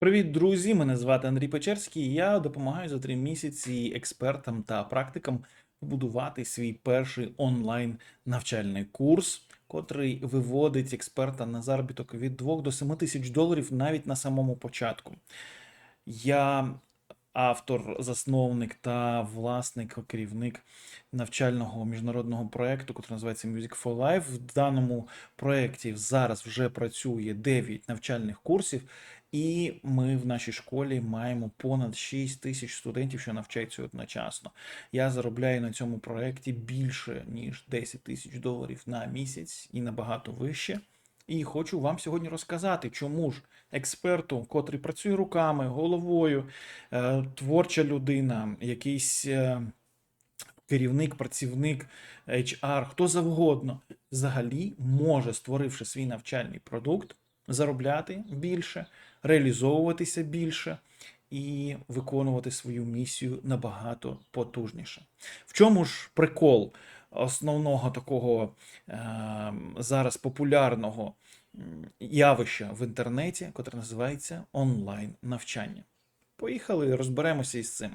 Привіт, друзі! Мене звати Андрій Печерський. Я допомагаю за три місяці експертам та практикам побудувати свій перший онлайн навчальний курс, котрий виводить експерта на заробіток від 2 до 7 тисяч доларів навіть на самому початку. Я автор, засновник та власник, керівник навчального міжнародного проєкту, який називається Music for Life. В даному проєкті зараз вже працює 9 навчальних курсів, і ми в нашій школі маємо понад 6 тисяч студентів, що навчаються одночасно. Я заробляю на цьому проєкті більше ніж 10 тисяч доларів на місяць і набагато вище. І хочу вам сьогодні розказати, чому ж експерту, котрий працює руками, головою, е, творча людина, якийсь е, керівник, працівник, HR, хто завгодно, взагалі може, створивши свій навчальний продукт, заробляти більше, реалізовуватися більше і виконувати свою місію набагато потужніше. В чому ж прикол основного такого е, зараз популярного явища в інтернеті, котре називається онлайн навчання? Поїхали, розберемося із цим.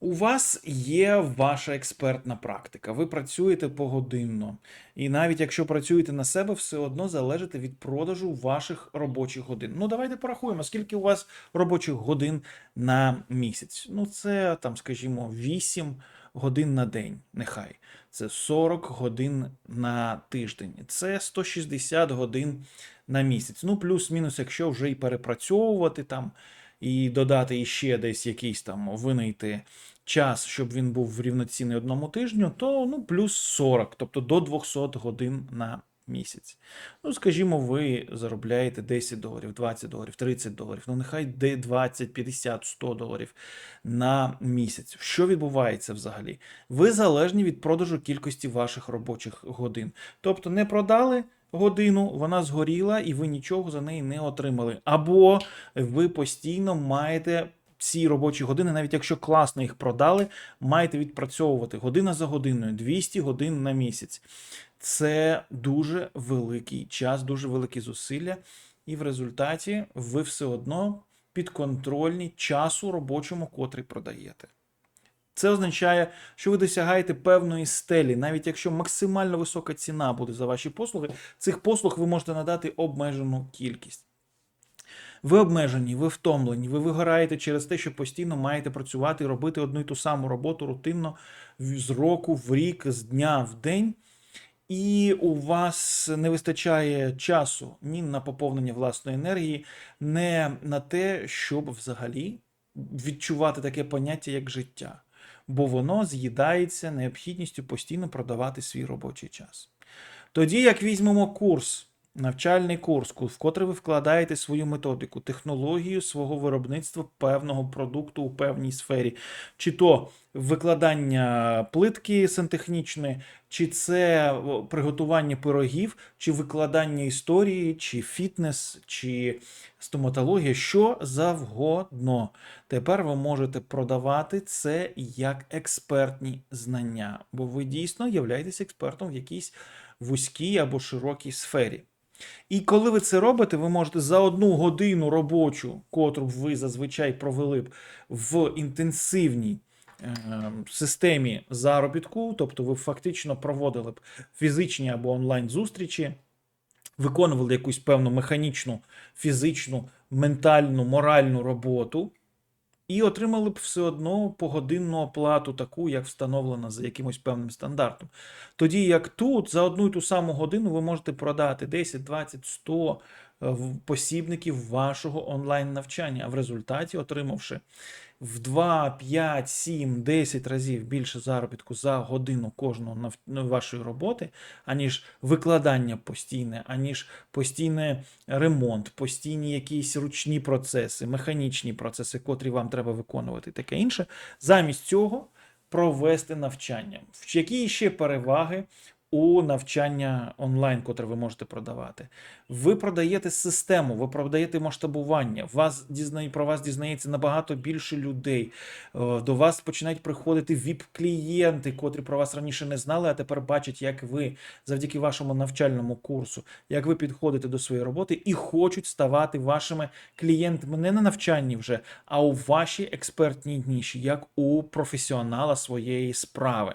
У вас є ваша експертна практика, ви працюєте погодинно, і навіть якщо працюєте на себе, все одно залежите від продажу ваших робочих годин. Ну, давайте порахуємо, скільки у вас робочих годин на місяць. Ну, це там, скажімо, 8 годин на день, нехай. Це 40 годин на тиждень. Це 160 годин на місяць. Ну, плюс-мінус, якщо вже і перепрацьовувати там і додати іще десь якийсь там винайти час, щоб він був рівноцінний одному тижню, то ну, плюс 40, тобто до 200 годин на місяць. Ну, скажімо, ви заробляєте 10 доларів, 20 доларів, 30 доларів, ну нехай де 20, 50, 100 доларів на місяць. Що відбувається взагалі? Ви залежні від продажу кількості ваших робочих годин. Тобто не продали годину, вона згоріла, і ви нічого за неї не отримали. Або ви постійно маєте. Ці робочі години, навіть якщо класно їх продали, маєте відпрацьовувати година за годиною, 200 годин на місяць. Це дуже великий час, дуже великі зусилля, і в результаті ви все одно підконтрольні часу робочому, котрий продаєте. Це означає, що ви досягаєте певної стелі, навіть якщо максимально висока ціна буде за ваші послуги, цих послуг ви можете надати обмежену кількість. Ви обмежені, ви втомлені, ви вигораєте через те, що постійно маєте працювати робити одну і ту саму роботу рутинно з року в рік, з дня в день. І у вас не вистачає часу ні на поповнення власної енергії, не на те, щоб взагалі відчувати таке поняття, як життя, бо воно з'їдається необхідністю постійно продавати свій робочий час. Тоді, як візьмемо курс, навчальний курс, в котрий ви вкладаєте свою методику, технологію свого виробництва певного продукту у певній сфері, чи то викладання плитки сантехнічної, чи це приготування пирогів, чи викладання історії, чи фітнес, чи стоматологія, що завгодно. Тепер ви можете продавати це як експертні знання, бо ви дійсно являєтесь експертом в якійсь вузькій або широкій сфері. І коли ви це робите, ви можете за одну годину робочу, котру б ви зазвичай провели б в інтенсивній системі заробітку, тобто ви фактично проводили б фізичні або онлайн зустрічі, виконували якусь певну механічну, фізичну, ментальну, моральну роботу. І отримали б все одно погодинну оплату, таку, як встановлена за якимось певним стандартом. Тоді як тут за одну і ту саму годину ви можете продати 10, 20, 100 е, посібників вашого онлайн навчання, а в результаті, отримавши в 2, 5, 7, 10 разів більше заробітку за годину кожного ну, вашої роботи, аніж викладання постійне, аніж постійний ремонт, постійні якісь ручні процеси, механічні процеси, котрі вам треба виконувати, таке інше. Замість цього провести навчання. В які ще переваги у навчання онлайн, котре ви можете продавати. Ви продаєте систему, ви продаєте масштабування. Вас дізнає про вас дізнається набагато більше людей. Е, До вас починають приходити віп-клієнти, котрі про вас раніше не знали, а тепер бачать, як ви завдяки вашому навчальному курсу, як ви підходите до своєї роботи і хочуть ставати вашими клієнтами не на навчанні вже, а у вашій експертній ніші, як у професіонала своєї справи.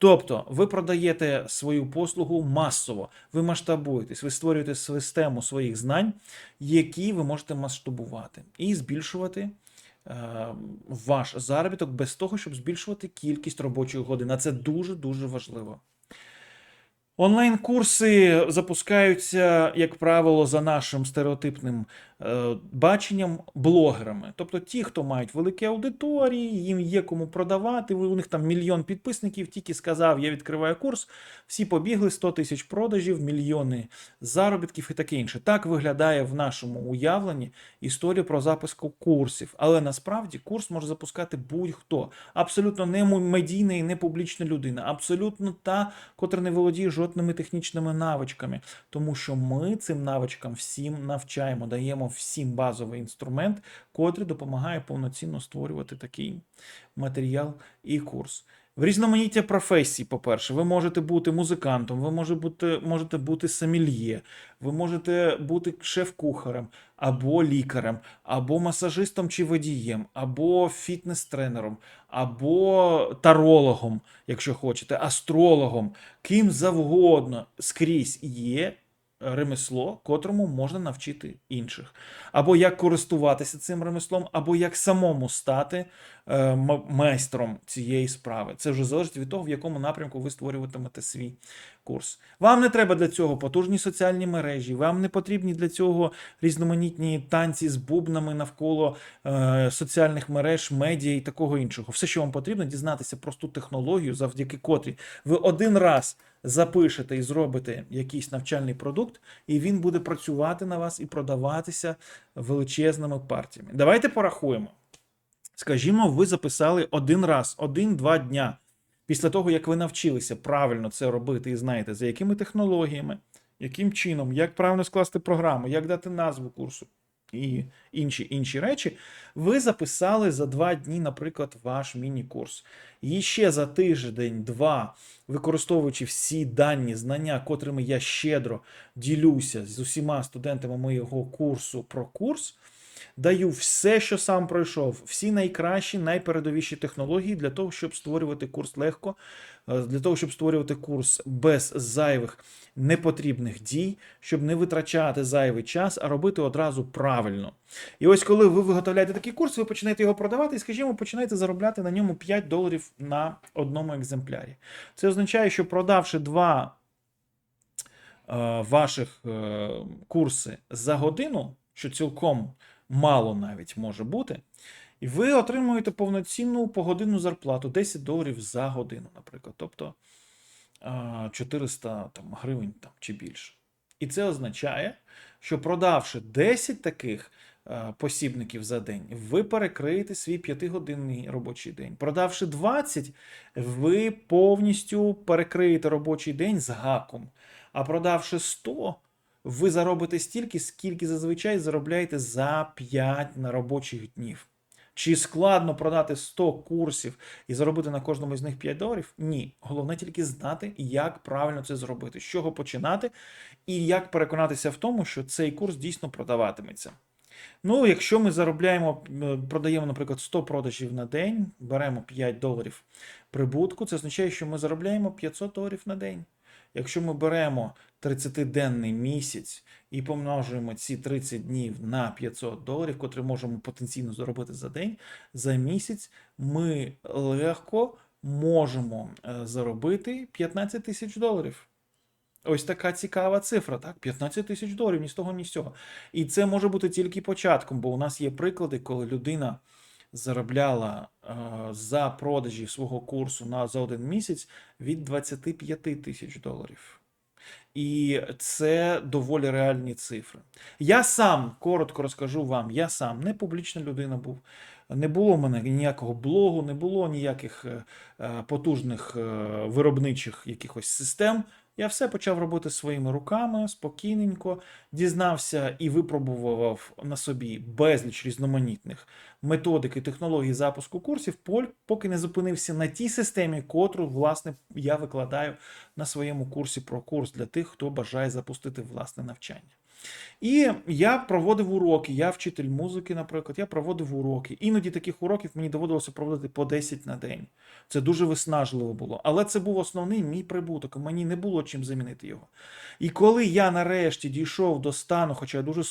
Тобто ви продаєте свою послугу масово, ви масштабуєтесь, ви створюєте систему своїх знань, які ви можете масштабувати і збільшувати е, ваш заробіток без того, щоб збільшувати кількість робочих годин. А це дуже дуже важливо. Онлайн-курси запускаються, як правило, за нашим стереотипним е, баченням блогерами. Тобто ті, хто мають великі аудиторії, їм є кому продавати. У них там мільйон підписників, тільки сказав, я відкриваю курс, всі побігли 100 тисяч продажів, мільйони заробітків і таке інше. Так виглядає в нашому уявленні історія про запуск курсів. Але насправді курс може запускати будь-хто. Абсолютно не медійна і не публічна людина, абсолютно та, котра не володіє жодними технічними навичками, тому що ми цим навичкам всім навчаємо, даємо всім базовий інструмент, котрий допомагає повноцінно створювати такий матеріал і курс. В різноманіття професій, по-перше, ви можете бути музикантом, ви може бути, можете бути самільє, ви можете бути шеф-кухарем, або лікарем, або масажистом чи водієм, або фітнес-тренером, або тарологом, якщо хочете, астрологом, ким завгодно скрізь є ремесло, котрому можна навчити інших. Або як користуватися цим ремеслом, або як самому стати е, майстром цієї справи. Це вже залежить від того, в якому напрямку ви створюватимете свій курс. Вам не треба для цього потужні соціальні мережі, вам не потрібні для цього різноманітні танці з бубнами навколо е, соціальних мереж, медіа і такого іншого. Все, що вам потрібно, дізнатися просту технологію, завдяки котрій ви один раз запишете і зробите якийсь навчальний продукт, і він буде працювати на вас і продаватися величезними партіями. Давайте порахуємо. Скажімо, ви записали один раз, один-два дня після того, як ви навчилися правильно це робити і знаєте, за якими технологіями, яким чином, як правильно скласти програму, як дати назву курсу і інші інші речі, ви записали за два дні, наприклад, ваш міні-курс. І ще за тиждень-два, використовуючи всі дані, знання, котрими я щедро ділюся з усіма студентами моєго курсу про курс, даю все, що сам пройшов, всі найкращі, найпередовіші технології для того, щоб створювати курс легко, е, для того, щоб створювати курс без зайвих непотрібних дій, щоб не витрачати зайвий час, а робити одразу правильно. І ось коли ви виготовляєте такий курс, ви починаєте його продавати і, скажімо, починаєте заробляти на ньому 5 доларів на одному екземплярі. Це означає, що продавши два е, ваших е, курси за годину, що цілком мало навіть може бути, і ви отримуєте повноцінну погодинну зарплату 10 доларів за годину, наприклад. Тобто 400 там, гривень там, чи більше. І це означає, що продавши 10 таких посібників за день, ви перекриєте свій 5-годинний робочий день. Продавши 20, ви повністю перекриєте робочий день з гаком. А продавши 100, ви заробите стільки, скільки зазвичай заробляєте за 5 на робочих днів. Чи складно продати 100 курсів і заробити на кожному з них 5 доларів? Ні. Головне тільки знати, як правильно це зробити, з чого починати, і як переконатися в тому, що цей курс дійсно продаватиметься. Ну, якщо ми заробляємо, е, продаємо, наприклад, 100 продажів на день, беремо 5 доларів прибутку, це означає, що ми заробляємо 500 доларів на день. Якщо ми беремо 30-денний місяць і помножуємо ці 30 днів на 500 доларів, котрі можемо потенційно заробити за день, за місяць ми легко можемо е, заробити 15 тисяч доларів. Ось така цікава цифра, так? 15 тисяч доларів, ні з того, ні з цього. І це може бути тільки початком, бо у нас є приклади, коли людина заробляла е, за продажі свого курсу на за один місяць від 25 тисяч доларів. І це доволі реальні цифри. Я сам коротко розкажу вам, я сам не публічна людина був. Не було в мене ніякого блогу, не було ніяких е, е, потужних е, виробничих якихось систем. Я все почав робити своїми руками, спокійненько, дізнався і випробував на собі безліч різноманітних методик і технологій запуску курсів, поки не зупинився на тій системі, котру, власне, я викладаю на своєму курсі про курс для тих, хто бажає запустити власне навчання. І я проводив уроки, я вчитель музики, наприклад, я проводив уроки. Іноді таких уроків мені доводилося проводити по 10 на день. Це дуже виснажливо було. Але це був основний мій прибуток. Мені не було чим замінити його. І коли я нарешті дійшов до стану, хоча я дуже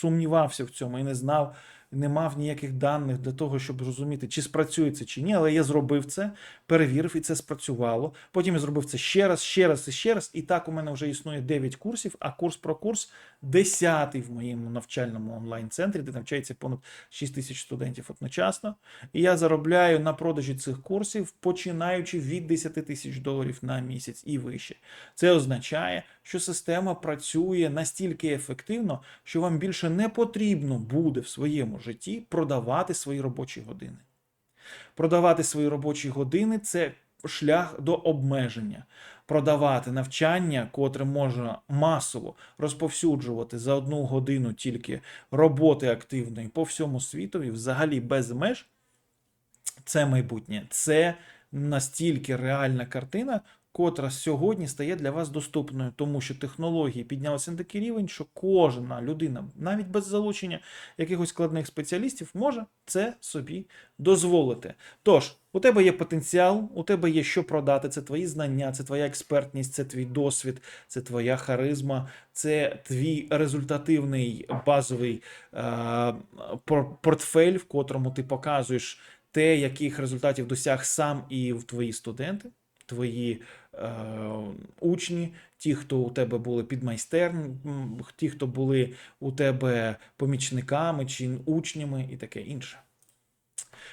сумнівався в цьому і не знав, не мав ніяких даних для того, щоб зрозуміти, чи спрацює це чи ні, але я зробив це, перевірив, і це спрацювало. Потім я зробив це ще раз, ще раз і ще раз. І так у мене вже існує 9 курсів, а курс про курс 10 в моєму навчальному онлайн-центрі, де навчається понад 6 тисяч студентів одночасно. І я заробляю на продажі цих курсів, починаючи від 10 тисяч доларів на місяць і вище. Це означає, що система працює настільки ефективно, що вам більше не потрібно буде в своєму житті продавати свої робочі години. Продавати свої робочі години це шлях до обмеження. Продавати навчання, котре можна масово розповсюджувати за одну годину тільки роботи активної по всьому світові, взагалі без меж, це майбутнє. Це настільки реальна картина, котра сьогодні стає для вас доступною, тому що технології піднялися на такий рівень, що кожна людина, навіть без залучення якихось складних спеціалістів, може це собі дозволити. Тож, у тебе є потенціал, у тебе є що продати, це твої знання, це твоя експертність, це твій досвід, це твоя харизма, це твій результативний базовий е, портфель, в котрому ти показуєш те, яких результатів досяг сам і в твої студенти, твої учні, ті, хто у тебе були підмайстерн, м, ті, хто були у тебе помічниками чи учнями і таке інше.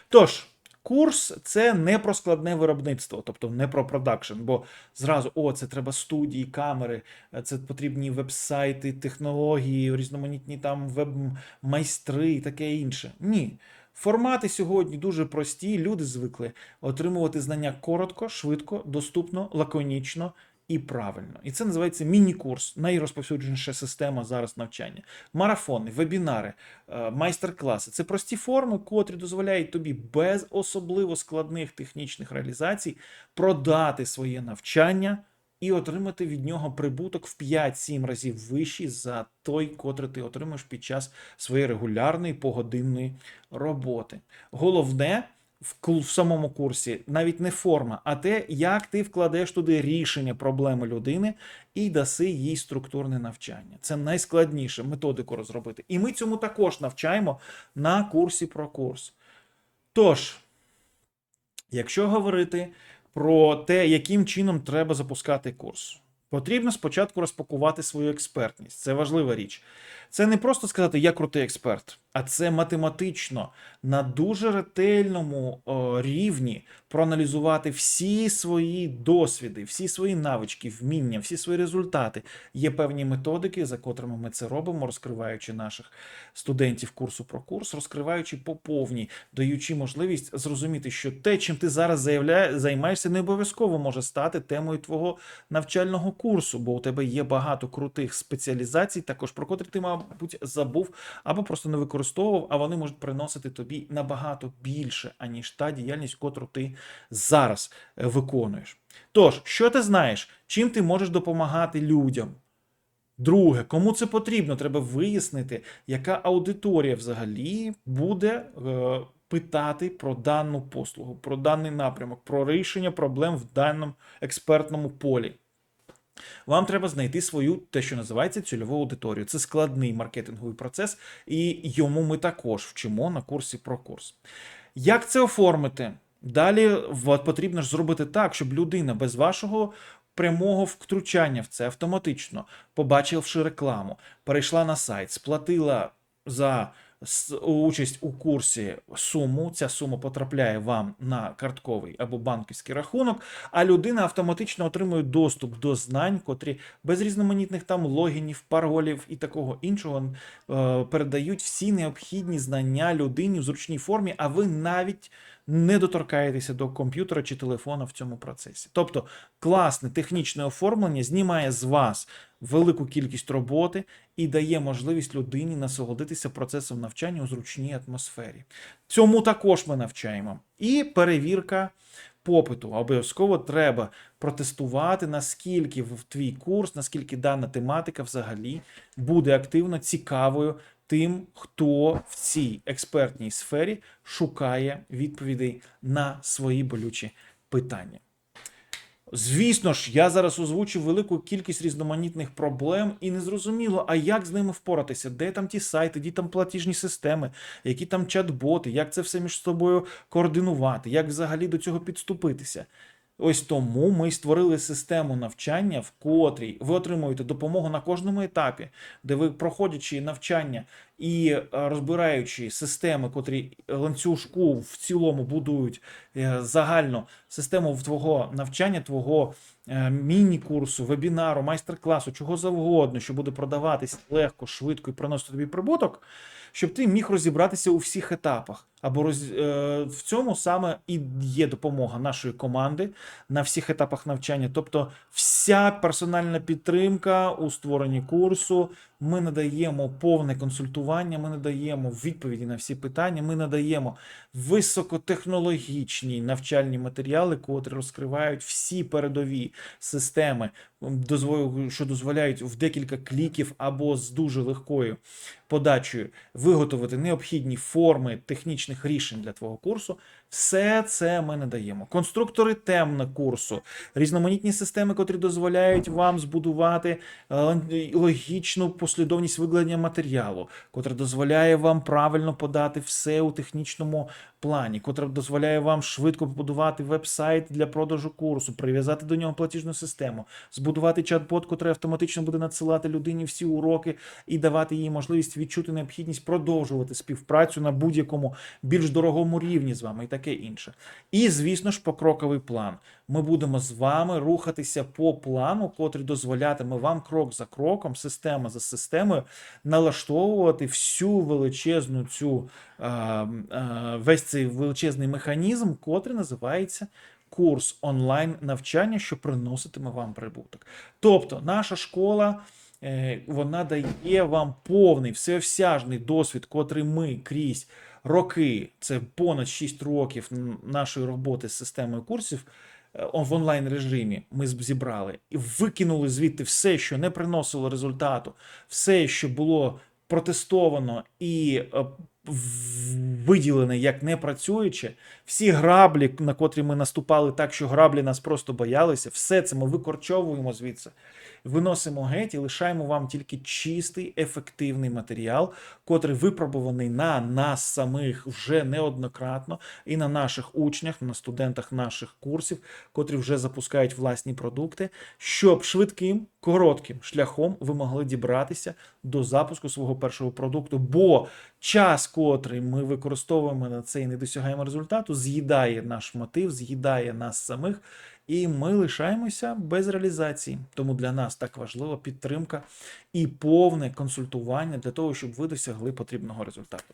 Тож, курс це не про складне виробництво, тобто не про продакшн, бо зразу о, це треба студії, камери, е, це потрібні веб-сайти, технології, різноманітні там веб-майстри і таке інше. Ні. Формати сьогодні дуже прості. Люди звикли отримувати знання коротко, швидко, доступно, лаконічно і правильно. І це називається міні-курс, найрозповсюдженіша система зараз навчання. Марафони, вебінари, е, майстер-класи це прості форми, котрі дозволяють тобі без особливо складних технічних реалізацій продати своє навчання і отримати від нього прибуток в 5-7 разів вищий за той, котрий ти отримаєш під час своєї регулярної погодинної роботи. Головне в, самому курсі навіть не форма, а те, як ти вкладеш туди рішення проблеми людини і даси їй структурне навчання. Це найскладніше методику розробити. І ми цьому також навчаємо на курсі про курс. Тож, якщо говорити про те, яким чином треба запускати курс. Потрібно спочатку розпакувати свою експертність. Це важлива річ. Це не просто сказати я крутий експерт, а це математично на дуже ретельному рівні проаналізувати всі свої досвіди, всі свої навички, вміння, всі свої результати. Є певні методики, за котрими ми це робимо, розкриваючи наших студентів курсу про курс, розкриваючи по повній, даючи можливість зрозуміти, що те, чим ти зараз заявляє, займаєшся, не обов'язково може стати темою твого навчального курсу, бо у тебе є багато крутих спеціалізацій, також про котрі ти, мабуть, забув або просто не використовував, а вони можуть приносити тобі набагато більше, аніж та діяльність, котру ти зараз е, виконуєш. Тож, що ти знаєш, чим ти можеш допомагати людям? Друге, кому це потрібно, треба вияснити, яка аудиторія взагалі буде е, питати про дану послугу, про даний напрямок, про рішення проблем в даному експертному полі. Вам треба знайти свою те, що називається цільову аудиторію. Це складний маркетинговий процес, і йому ми також вчимо на курсі про курс. Як це оформити? Далі потрібно ж зробити так, щоб людина без вашого прямого втручання в це автоматично, побачивши рекламу, перейшла на сайт, сплатила за участь у курсі суму. Ця сума потрапляє вам на картковий або банківський рахунок, а людина автоматично отримує доступ до знань, котрі без різноманітних там логінів, паролів і такого іншого е, передають всі необхідні знання людині в зручній формі, а ви навіть не доторкаєтеся до комп'ютера чи телефона в цьому процесі. Тобто класне технічне оформлення знімає з вас велику кількість роботи і дає можливість людині насолодитися процесом навчання у зручній атмосфері. Цьому також ми навчаємо. І перевірка попиту. Обов'язково треба протестувати, наскільки в твій курс, наскільки дана тематика взагалі буде активно цікавою тим, хто в цій експертній сфері шукає відповідей на свої болючі питання. Звісно ж, я зараз озвучив велику кількість різноманітних проблем, і не зрозуміло, а як з ними впоратися, де там ті сайти, де там платіжні системи, які там чат-боти, як це все між собою координувати, як взагалі до цього підступитися. Ось тому ми створили систему навчання, в котрій ви отримуєте допомогу на кожному етапі, де ви, проходячи навчання і е, розбираючи системи, котрі ланцюжку в цілому будують е, загально систему твого навчання, твого е, міні-курсу, вебінару, майстер-класу, чого завгодно, що буде продаватись легко, швидко і приносити тобі прибуток, щоб ти міг розібратися у всіх етапах. Або роз... е, в цьому саме і є допомога нашої команди на всіх етапах навчання. Тобто, вся персональна підтримка у створенні курсу. Ми надаємо повне консультування, ми надаємо відповіді на всі питання, ми надаємо високотехнологічні навчальні матеріали, котрі розкривають всі передові системи, що дозволяють в декілька кліків або з дуже легкою подачею виготовити необхідні форми технічних рішень для твого курсу. Все це ми надаємо. Конструктори тем на курсу, різноманітні системи, котрі дозволяють вам збудувати е, логічну послідовність викладення матеріалу, котра дозволяє вам правильно подати все у технічному плані, котра дозволяє вам швидко побудувати веб-сайт для продажу курсу, прив'язати до нього платіжну систему, збудувати чат-бот, котрий автоматично буде надсилати людині всі уроки і давати їй можливість відчути необхідність продовжувати співпрацю на будь-якому більш дорогому рівні з вами і таке інше. І, звісно ж, покроковий план. Ми будемо з вами рухатися по плану, котрий дозволятиме вам крок за кроком, система за системою, налаштовувати всю величезну цю е, е, весь цей величезний механізм, котрий називається. Курс онлайн навчання, що приноситиме вам прибуток. Тобто, наша школа е, вона дає вам повний всеосяжний досвід, котрий ми крізь роки, це понад 6 років нашої роботи з системою курсів е, в онлайн режимі. Ми зібрали і викинули звідти все, що не приносило результату, все, що було протестовано і е, виділене як не працююче, всі граблі, на котрі ми наступали так, що граблі нас просто боялися, все це ми викорчовуємо звідси, виносимо геть і лишаємо вам тільки чистий, ефективний матеріал, котрий випробуваний на нас самих вже неоднократно, і на наших учнях, на студентах наших курсів, котрі вже запускають власні продукти, щоб швидким, коротким шляхом ви могли дібратися до запуску свого першого продукту. Бо час, котрий ми використовуємо на це і не досягаємо результату, з'їдає наш мотив, з'їдає нас самих. І ми лишаємося без реалізації. Тому для нас так важлива підтримка і повне консультування для того, щоб ви досягли потрібного результату.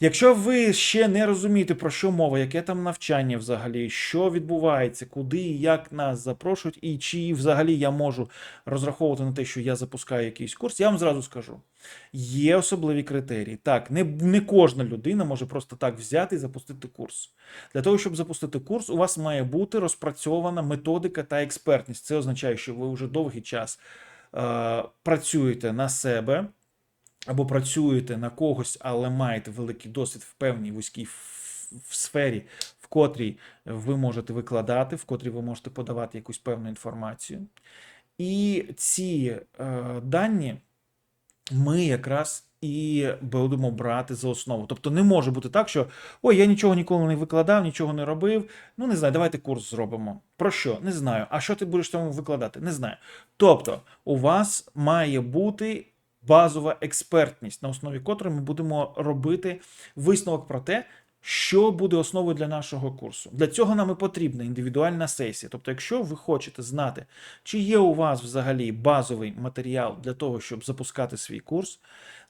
Якщо ви ще не розумієте, про що мова, яке там навчання взагалі, що відбувається, куди і як нас запрошують, і чи взагалі я можу розраховувати на те, що я запускаю якийсь курс, я вам зразу скажу. Є особливі критерії. Так, не, не кожна людина може просто так взяти і запустити курс. Для того, щоб запустити курс, у вас має бути розпрацьована методика та експертність. Це означає, що ви вже довгий час е, працюєте на себе або працюєте на когось, але маєте великий досвід в певній вузькій в сфері, в котрій ви можете викладати, в котрій ви можете подавати якусь певну інформацію. І ці е, дані ми якраз і будемо брати за основу. Тобто не може бути так, що ой, я нічого ніколи не викладав, нічого не робив. Ну не знаю, давайте курс зробимо. Про що? Не знаю. А що ти будеш тому викладати? Не знаю. Тобто, у вас має бути базова експертність, на основі котрої ми будемо робити висновок про те, що буде основою для нашого курсу. Для цього нам і потрібна індивідуальна сесія. Тобто, якщо ви хочете знати, чи є у вас взагалі базовий матеріал для того, щоб запускати свій курс,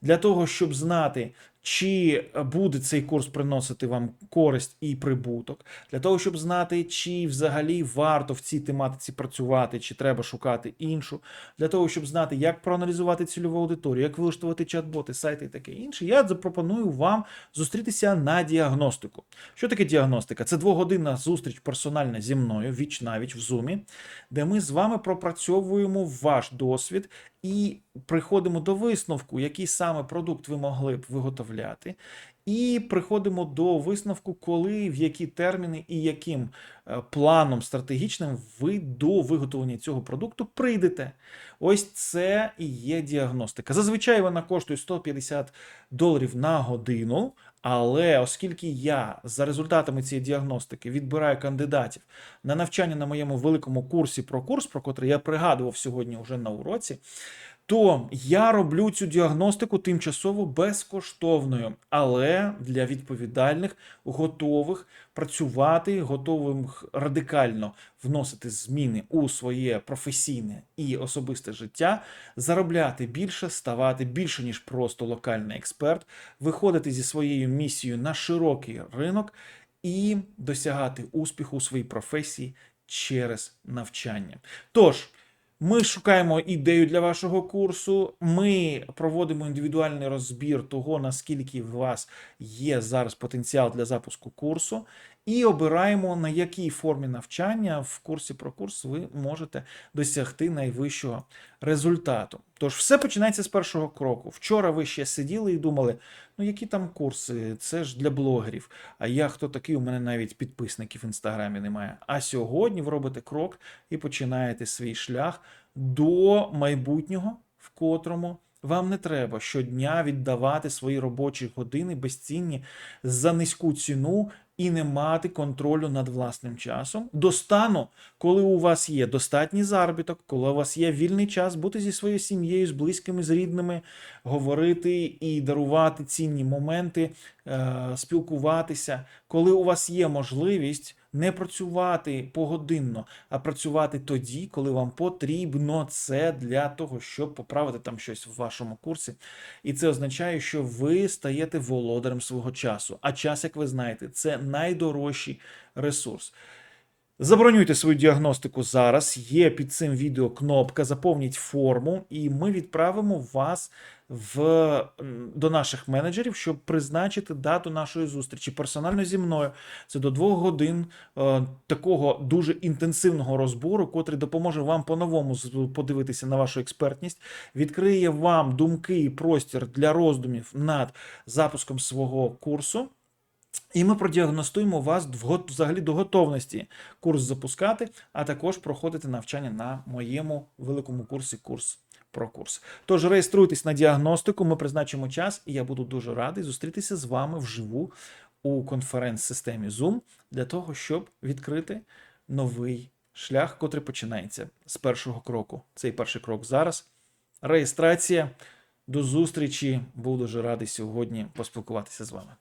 для того, щоб знати, чи буде цей курс приносити вам користь і прибуток, для того, щоб знати, чи взагалі варто в цій тематиці працювати, чи треба шукати іншу, для того, щоб знати, як проаналізувати цільову аудиторію, як вилаштувати чат-боти, сайти і таке інше, я запропоную вам зустрітися на діагностику. Що таке діагностика? Це двогодинна зустріч персональна зі мною, віч навіч в Zoom, де ми з вами пропрацьовуємо ваш досвід і приходимо до висновку, який саме продукт ви могли б виготовляти. І приходимо до висновку, коли, в які терміни і яким е, планом стратегічним ви до виготовлення цього продукту прийдете. Ось це і є діагностика. Зазвичай вона коштує 150 доларів на годину. Але оскільки я за результатами цієї діагностики відбираю кандидатів на навчання на моєму великому курсі про курс, про котрий я пригадував сьогодні вже на уроці, то я роблю цю діагностику тимчасово безкоштовною, але для відповідальних, готових працювати, готових радикально вносити зміни у своє професійне і особисте життя, заробляти більше, ставати більше ніж просто локальний експерт, виходити зі своєю місією на широкий ринок і досягати успіху у своїй професії через навчання. Тож. Ми шукаємо ідею для вашого курсу. Ми проводимо індивідуальний розбір того, наскільки у вас є зараз потенціал для запуску курсу, і обираємо, на якій формі навчання в курсі про курс ви можете досягти найвищого результату. Тож, все починається з першого кроку. Вчора ви ще сиділи і думали, ну які там курси, це ж для блогерів. А я хто такий? У мене навіть підписників в інстаграмі немає. А сьогодні ви робите крок і починаєте свій шлях до майбутнього, в котрому. Вам не треба щодня віддавати свої робочі години безцінні за низьку ціну і не мати контролю над власним часом. До стану, коли у вас є достатній заробіток, коли у вас є вільний час бути зі своєю сім'єю, з близькими, з рідними, говорити і дарувати цінні моменти, е, спілкуватися, коли у вас є можливість не працювати погодинно, а працювати тоді, коли вам потрібно це для того, щоб поправити там щось в вашому курсі. І це означає, що ви стаєте володарем свого часу. А час, як ви знаєте, це найдорожчий ресурс. Забронюйте свою діагностику зараз. Є під цим відео кнопка, заповніть форму, і ми відправимо вас в, до наших менеджерів, щоб призначити дату нашої зустрічі персонально зі мною. Це до двох годин е, такого дуже інтенсивного розбору, котрий допоможе вам по-новому подивитися на вашу експертність, відкриє вам думки і простір для роздумів над запуском свого курсу. І ми продіагностуємо вас взагалі до готовності курс запускати, а також проходити навчання на моєму великому курсі курс про курс. Тож реєструйтесь на діагностику, ми призначимо час, і я буду дуже радий зустрітися з вами вживу у конференц-системі Zoom для того, щоб відкрити новий шлях, котрий починається з першого кроку. Цей перший крок зараз. Реєстрація. До зустрічі. Був дуже радий сьогодні поспілкуватися з вами.